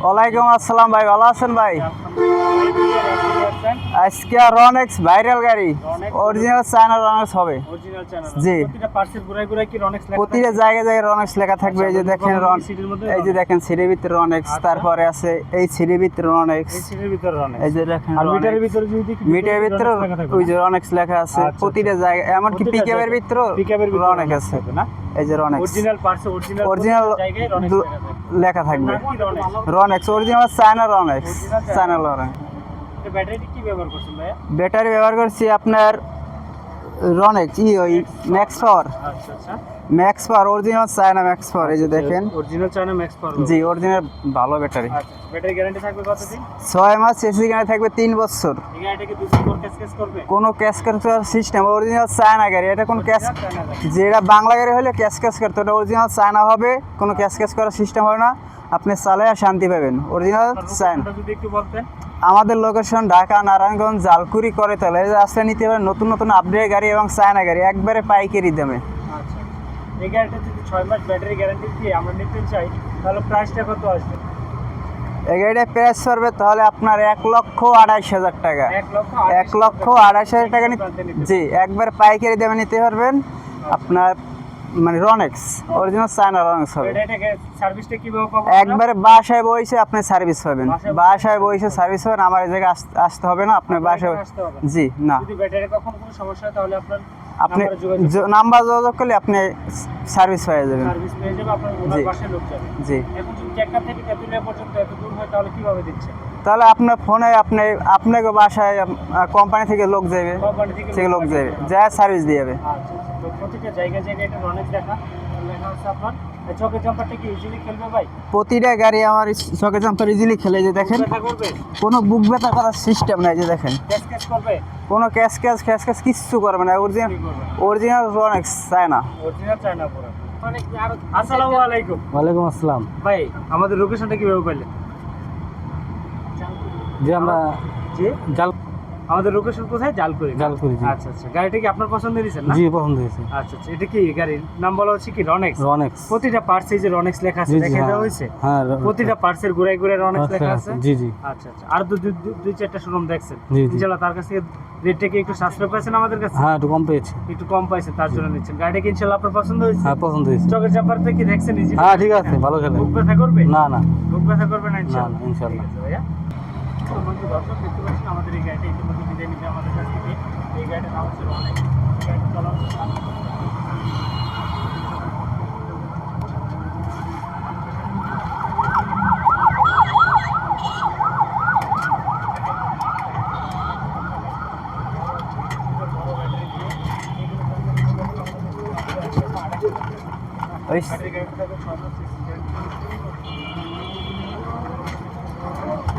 ওয়ালাইকুম আসসালাম ভাই ভালো আছেন ভাই? আজকে রনেক্স ভাইরাল গাড়ি। অরিজিনাল চায়না রনেক্স হবে। জি। প্রতিটা জায়গায় জায়গায় রনেক্স লেখা থাকবে। এই যে আচ্ছা, দেখেন রন এই যে দেখেন সিঁড়ির ভিতরে রনেক্স আচ্ছা। তারপরে আছে এই সিঁড়ির ভিতরে রনেক্স এই যে দেখেন মিটারের ভিতরে মিটারের ওই যে রনেক্স লেখা আছে। আচ্ছা, প্রতিটা জায়গায় এমনকি পিকআপের। ভিতরে রনেক্স আছে। এই যে Ronex original parts original original জায়গায় রনেক্স লেখা থাকবে। Ronex original China Ronex China Ronex battery কি ব্যবহার করছেন ভাইয়া? ব্যাটারি ব্যবহার করছি আপনার রনেক্স ই ওই ম্যাক্স পাওয়ার আচ্ছা আচ্ছা। Max Power original China Max Power এই যে দেখেন। অরিজিনাল চায়না ম্যাক্স পাওয়ার জি অরিজিনাল ভালো ব্যাটারি। আচ্ছা ব্যাটারি গ্যারান্টি থাকবে কতদিন? ছয় মাস এসি গাড়ি থাকবে তিন বছর। এই গাড়িটা কি দুশো ফোর ক্যাশ ক্যাশ করবে? কোনো ক্যাশ করার সিস্টেম অরিজিনাল চায়না গাড়ি এটা কোনো ক্যাশ যেটা বাংলা গাড়ি হলে ক্যাশ ক্যাশ করতে ওটা অরিজিনাল চায়না হবে কোনো ক্যাশ ক্যাশ করার সিস্টেম হবে না। আপনি চালায় আর শান্তি পাবেন। অরিজিনাল চায়না যদি একটু বলতেন। আমাদের লোকেশন ঢাকা নারায়ণগঞ্জ জালকুড়ি করে তোলা আসলে নিতে পারেন নতুন নতুন আপডেট গাড়ি এবং চায়না গাড়ি একবারে পাইকারি দামে। আচ্ছা এই গাড়িটা যদি ছয় মাস ব্যাটারি গ্যারান্টি দিয়ে আমরা নিতে চাই তাহলে প্রাইসটা কত আসবে? এই গাড়িটা প্রাইস পড়বে তাহলে আপনার এক লক্ষ আড়াইশ হাজার টাকা। এক লক্ষ আড়াইশ হাজার টাকা নিতে জি একবার পাইকারি দামে নিতে পারবেন। আপনার মানে রনেক্স অরিজিনাল চায়না রনেক্স হবে। সার্ভিসটা কীভাবে পাবো? একবারে বাসায় বসে আপনি সার্ভিস পাবেন। বাসায় বসে সার্ভিস পাবেন আমার এই জায়গায় আসতে হবে না আপনি আপনার বাসায়। জি না। যদি ব্যাটারি কখন কোনো সমস্যা হয় তাহলে আপনার আপনি নাম্বারে যোগাযোগ করলে আপনি সার্ভিস পেয়ে যাবেন। সার্ভিস পেয়ে যাবে আপনার ওনার জি। বাসায় লোক যাবে। জি। এখন যদি টেকনাফ থেকে তেঁতুলিয়া পর্যন্ত এত দূর হয় তাহলে কীভাবে দিচ্ছে তাহলে আপনার ফোনে আপনি আপনাকে বাসায় কোম্পানি থেকে লোক যাবে। থেকে লোক যাবে। যা সার্ভিস দিয়ে যাবে। আচ্ছা আচ্ছা। তো প্রতিটা জায়গায় জায়গায় এটা অনেক দেখা লেখা হচ্ছে আপনার। জাম্পারটা কি ইজিলি খেলবে ভাই? প্রতিটা গাড়ি আমার চকে জাম্পার ইজিলি খেলে যে দেখেন করবে? কোনো বুক ব্যথা করার সিস্টেম নাই যে দেখেন। ক্যাশ ক্যাশ করবে? কোনো ক্যাশ ক্যাশ ক্যাশ ক্যাশ কিচ্ছু করবে না অরিজিনাল অরিজিনাল রনেক্স চায় না অরিজিনাল আসসালামু আলাইকুম। ওয়ালাইকুম আসসালাম। ভাই আমাদের লোকেশনটা কীভাবে পাইলেন? যে আমরা জি? জাল আমাদের লোকেশন কোথায়? জালকুড়ি। জালকুড়ি, আচ্ছা আচ্ছা। গাড়িটা কি আপনার পছন্দ হয়েছে না? জি পছন্দ হয়েছে। আচ্ছা আচ্ছা। এটা কি গাড়ির নাম বলা হচ্ছে কি? রনেক্স রনেক্স প্রতিটা পার্টস যে রনেক্স লেখা আছে দেখে দেওয়া হয়েছে? হ্যাঁ প্রতিটা পার্টসের ঘুরাই ঘুরে রনেক্স লেখা আছে? জি জি। আচ্ছা আচ্ছা। আর দু দুই চারটা শোরুম দেখছেন? জি, জি। ইনশাল্লাহ তার কাছ থেকে রেটটা কি একটু সাশ্রয় পাইছেন আমাদের কাছে? হ্যাঁ একটু কম পেয়েছি। একটু কম পাইছেন তার জন্য নিচ্ছেন। গাড়িটা কি ইনশাল্লাহ আপনার পছন্দ হয়েছে? হ্যাঁ পছন্দ হয়েছে। চকের চাপারতে কি দেখছেন? হ্যাঁ ঠিক আছে ভালো খেলে বুক ব্যথা করবে? না না। বুক ব্যথা করবে না। ঠিক আছে ভাইয়া। তো বন্ধু দর্শক দেখতে পাচ্ছেন আমাদের এই গাড়িটা ইতিমধ্যে বিদায় নিবে আমাদের কাছ থেকে। এই গাড়িটার নাম হচ্ছে অনেক। গাড়িটা চলা ওই